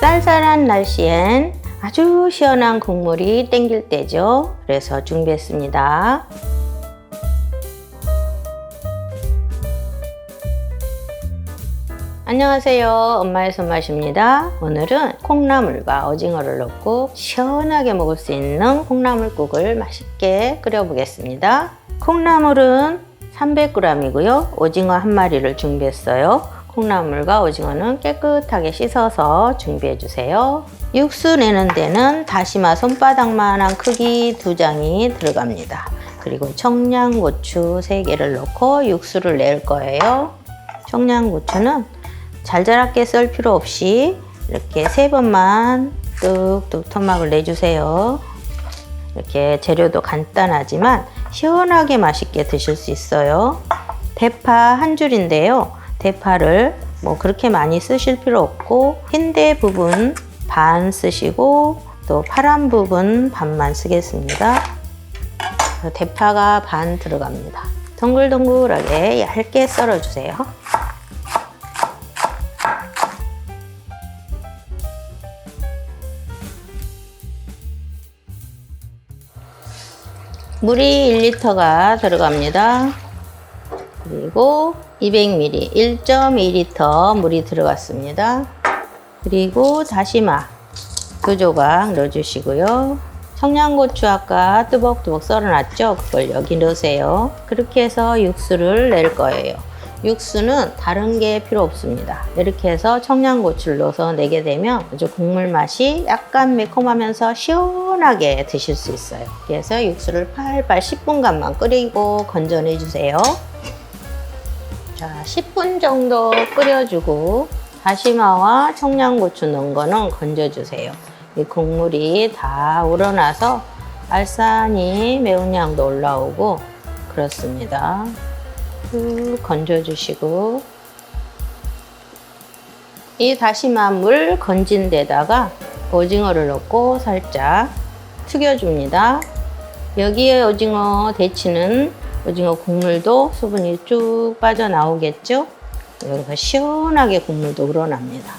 쌀쌀한 날씨엔 아주 시원한 국물이 땡길 때죠. 그래서 준비했습니다. 안녕하세요. 엄마의 손맛입니다. 오늘은 콩나물과 오징어를 넣고 시원하게 먹을 수 있는 콩나물국을 맛있게 끓여보겠습니다. 콩나물은 300g이고요. 오징어 한 마리를 준비했어요. 콩나물과 오징어는 깨끗하게 씻어서 준비해 주세요. 육수 내는 데는 다시마 손바닥만한 크기 두 장이 들어갑니다. 그리고 청양고추 3개를 넣고 육수를 낼 거예요. 청양고추는 잘자랗게 썰 필요 없이 이렇게 세 번만 뚝뚝 토막을 내주세요. 이렇게 재료도 간단하지만 시원하게 맛있게 드실 수 있어요. 대파 한 줄인데요. 대파를 뭐 그렇게 많이 쓰실 필요 없고 흰대 부분 반 쓰시고 또 파란 부분 반만 쓰겠습니다. 대파가 반 들어갑니다. 동글동글하게 얇게 썰어주세요. 물이 1리터가 들어갑니다. 그리고 200ml, 1.2리터 물이 들어갔습니다. 그리고 다시마 두 조각 넣어주시고요. 청양고추 아까 뚜벅뚜벅 썰어놨죠? 그걸 여기 넣으세요. 그렇게 해서 육수를 낼 거예요. 육수는 다른 게 필요 없습니다. 이렇게 해서 청양고추를 넣어서 내게 되면 아주 국물 맛이 약간 매콤하면서 시원하게 드실 수 있어요. 그래서 육수를 팔팔 10분간만 끓이고 건져내 주세요. 자, 10분 정도 끓여주고 다시마와 청양고추 넣은 거는 건져주세요. 이 국물이 다 우러나서 알싸하니 매운 향도 올라오고 그렇습니다. 쭉 건져주시고 이 다시마 물 건진 데다가 오징어를 넣고 살짝 튀겨줍니다. 여기에 오징어 데치는 오징어 국물도 수분이 쭉 빠져나오겠죠? 여기서 시원하게 국물도 우러납니다.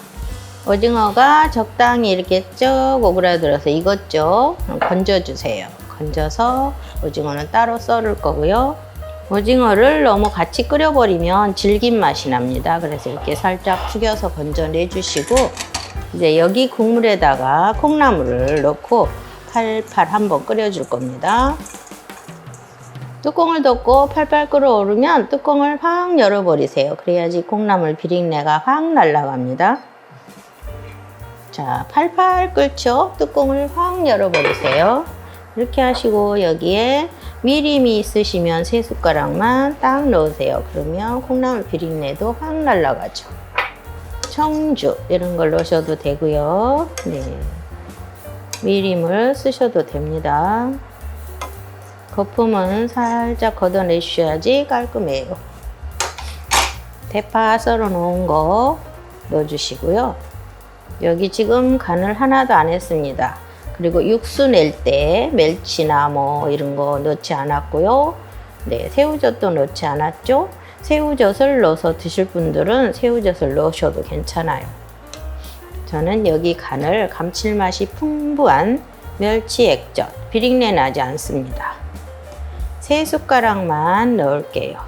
오징어가 적당히 이렇게 쭉 오그라들어서 익었죠? 그럼 건져주세요. 건져서 오징어는 따로 썰을 거고요. 오징어를 너무 같이 끓여버리면 질긴 맛이 납니다. 그래서 이렇게 살짝 튀겨서 건져내 주시고 이제 여기 국물에다가 콩나물을 넣고 팔팔 한번 끓여줄 겁니다. 뚜껑을 덮고 팔팔 끓어오르면 뚜껑을 확 열어버리세요. 그래야지 콩나물 비린내가 확 날아갑니다. 자, 팔팔 끓죠? 뚜껑을 확 열어버리세요. 이렇게 하시고 여기에 미림이 있으시면 세 숟가락만 딱 넣으세요. 그러면 콩나물 비린내도 확 날아가죠. 청주 이런 걸 넣으셔도 되고요. 네. 미림을 쓰셔도 됩니다. 거품은 살짝 걷어내셔야지 깔끔해요. 대파 썰어 놓은 거 넣어주시고요. 여기 지금 간을 하나도 안 했습니다. 그리고 육수 낼 때 멸치나 뭐 이런 거 넣지 않았고요. 네, 새우젓도 넣지 않았죠. 새우젓을 넣어서 드실 분들은 새우젓을 넣으셔도 괜찮아요. 저는 여기 간을 감칠맛이 풍부한 멸치 액젓, 비린내 나지 않습니다. 세 숟가락만 넣을게요.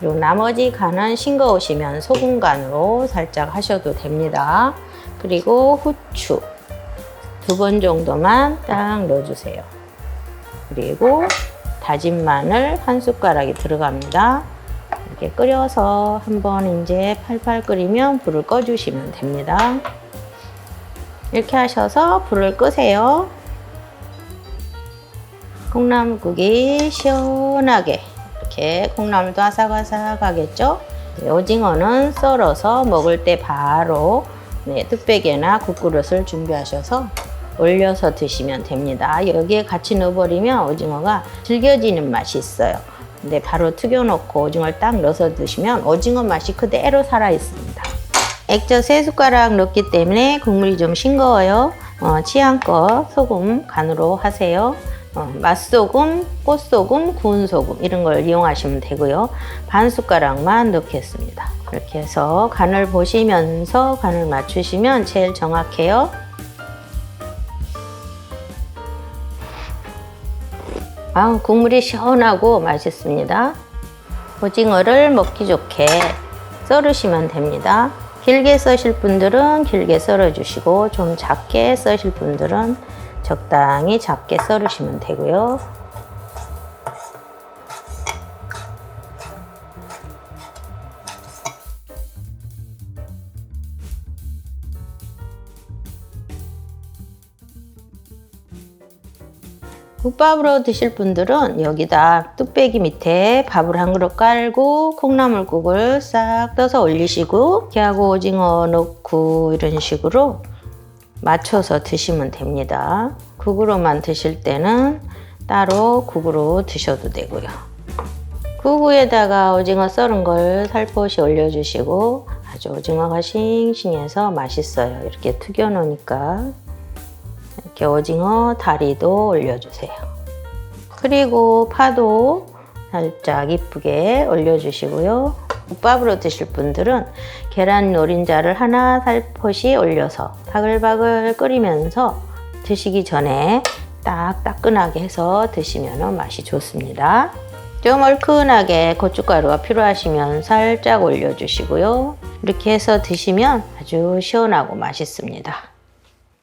그리고 나머지 간은 싱거우시면 소금 간으로 살짝 하셔도 됩니다. 그리고 후추 두 번 정도만 딱 넣어주세요. 그리고 다진 마늘 한 숟가락이 들어갑니다. 이렇게 끓여서 한번 이제 팔팔 끓이면 불을 꺼주시면 됩니다. 이렇게 하셔서 불을 끄세요. 콩나물국이 시원하게 이렇게 콩나물도 아삭아삭하겠죠? 네, 오징어는 썰어서 먹을 때 바로 네, 뚝배기나 국그릇을 준비하셔서 올려서 드시면 됩니다. 여기에 같이 넣어버리면 오징어가 질겨지는 맛이 있어요. 근데 바로 튀겨놓고 오징어를 딱 넣어서 드시면 오징어 맛이 그대로 살아있습니다. 액젓 3숟가락 넣기 때문에 국물이 좀 싱거워요. 어, 취향껏 소금 간으로 하세요. 어, 맛소금, 꽃소금, 구운 소금 이런 걸 이용하시면 되고요. 반 숟가락만 넣겠습니다. 이렇게 해서 간을 보시면서 간을 맞추시면 제일 정확해요. 아, 국물이 시원하고 맛있습니다. 오징어를 먹기 좋게 썰으시면 됩니다. 길게 써실 분들은 길게 썰어주시고 좀 작게 써실 분들은 적당히 작게 썰으시면 되고요. 국밥으로 드실 분들은 여기다 뚝배기 밑에 밥을 한 그릇 깔고 콩나물국을 싹 떠서 올리시고 게하고 오징어 넣고 이런 식으로 맞춰서 드시면 됩니다. 국으로만 드실 때는 따로 국으로 드셔도 되고요. 국 위에다가 오징어 썰은 걸 살포시 올려주시고 아주 오징어가 싱싱해서 맛있어요. 이렇게 튀겨 놓으니까 이렇게 오징어 다리도 올려주세요. 그리고 파도 살짝 이쁘게 올려주시고요. 국밥으로 드실 분들은 계란 노린자를 하나 살포시 올려서 바글바글 끓이면서 드시기 전에 딱 따끈하게 해서 드시면 맛이 좋습니다. 좀 얼큰하게 고춧가루가 필요하시면 살짝 올려주시고요. 이렇게 해서 드시면 아주 시원하고 맛있습니다.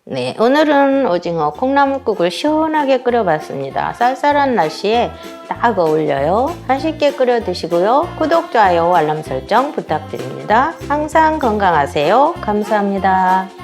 네, 오늘은 오징어 콩나물국을 시원하게 끓여봤습니다. 쌀쌀한 날씨에 딱 어울려요. 맛있게 끓여 드시고요. 구독, 좋아요, 알람 설정 부탁드립니다. 항상 건강하세요. 감사합니다.